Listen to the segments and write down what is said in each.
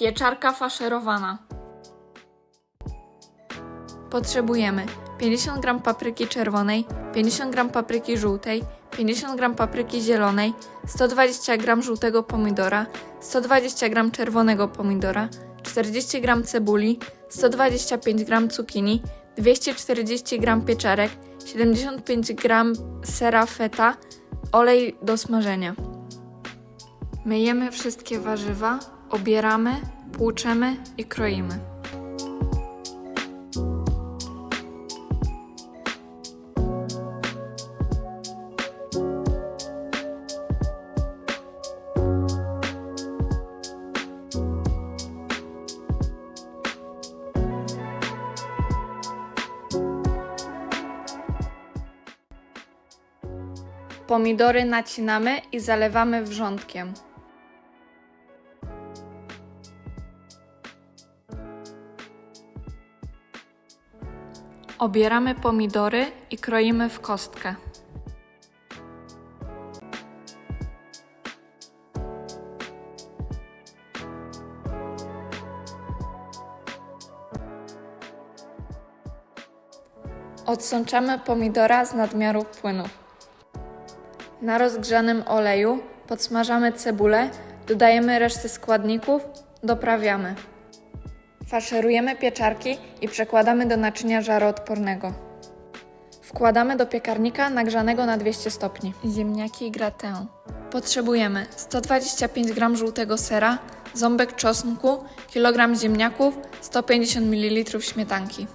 Pieczarka faszerowana. Potrzebujemy 50 g papryki czerwonej, 50 g papryki żółtej, 50 g papryki zielonej, 120 g żółtego pomidora, 120 g czerwonego pomidora, 40 g cebuli, 125 g cukinii, 240 g pieczarek, 75 g sera feta, olej do smażenia. Myjemy wszystkie warzywa, obieramy, płuczemy i kroimy. Pomidory nacinamy i zalewamy wrzątkiem. Obieramy pomidory i kroimy w kostkę. Odsączamy pomidora z nadmiaru płynu. Na rozgrzanym oleju podsmażamy cebulę, dodajemy resztę składników, doprawiamy. Faszerujemy pieczarki i przekładamy do naczynia żaroodpornego. Wkładamy do piekarnika nagrzanego na 200 stopni. Ziemniaki i gratę. Potrzebujemy 125 g żółtego sera, ząbek czosnku, kilogram ziemniaków, 150 ml śmietanki.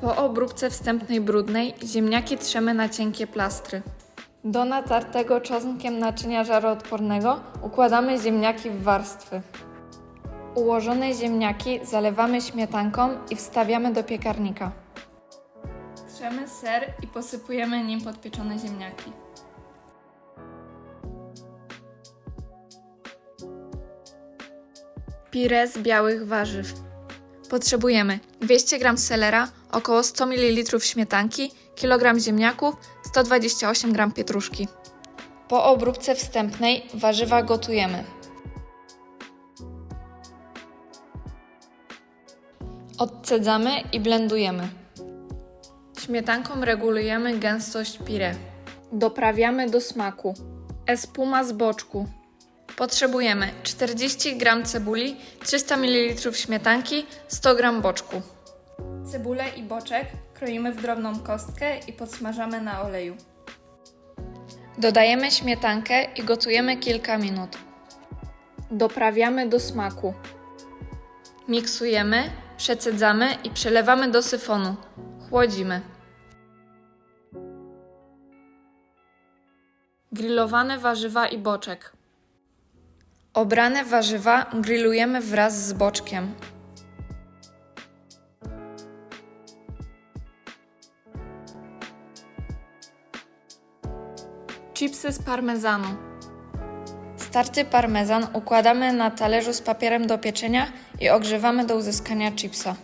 Po obróbce wstępnej brudnej ziemniaki trzemy na cienkie plastry. Do natartego czosnkiem naczynia żaroodpornego układamy ziemniaki w warstwy. Ułożone ziemniaki zalewamy śmietanką i wstawiamy do piekarnika. Trzemy ser i posypujemy nim podpieczone ziemniaki. Pire z białych warzyw. Potrzebujemy 200 g selera, około 100 ml śmietanki, kilogram ziemniaków, 128 g pietruszki. Po obróbce wstępnej warzywa gotujemy. Odcedzamy i blendujemy. Śmietanką regulujemy gęstość pire. Doprawiamy do smaku. Espuma z boczku. Potrzebujemy 40 g cebuli, 300 ml śmietanki, 100 g boczku. Cebulę i boczek kroimy w drobną kostkę i podsmażamy na oleju. Dodajemy śmietankę i gotujemy kilka minut. Doprawiamy do smaku. Miksujemy, przecedzamy i przelewamy do syfonu. Chłodzimy. Grillowane warzywa i boczek. Obrane warzywa grillujemy wraz z boczkiem. Chipsy z parmezanu. Starty parmezan układamy na talerzu z papierem do pieczenia i ogrzewamy do uzyskania chipsa.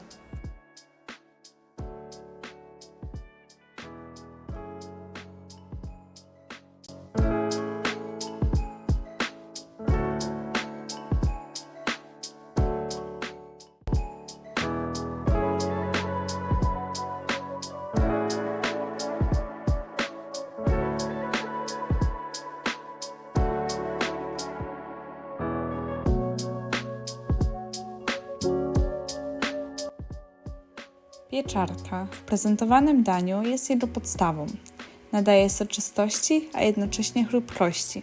Pieczarka w prezentowanym daniu jest jego podstawą. Nadaje soczystości, a jednocześnie chrupkości.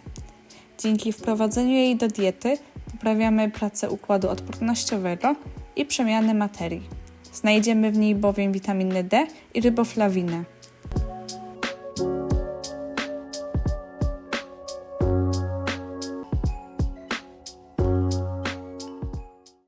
Dzięki wprowadzeniu jej do diety poprawiamy pracę układu odpornościowego i przemiany materii. Znajdziemy w niej bowiem witaminę D i ryboflawinę.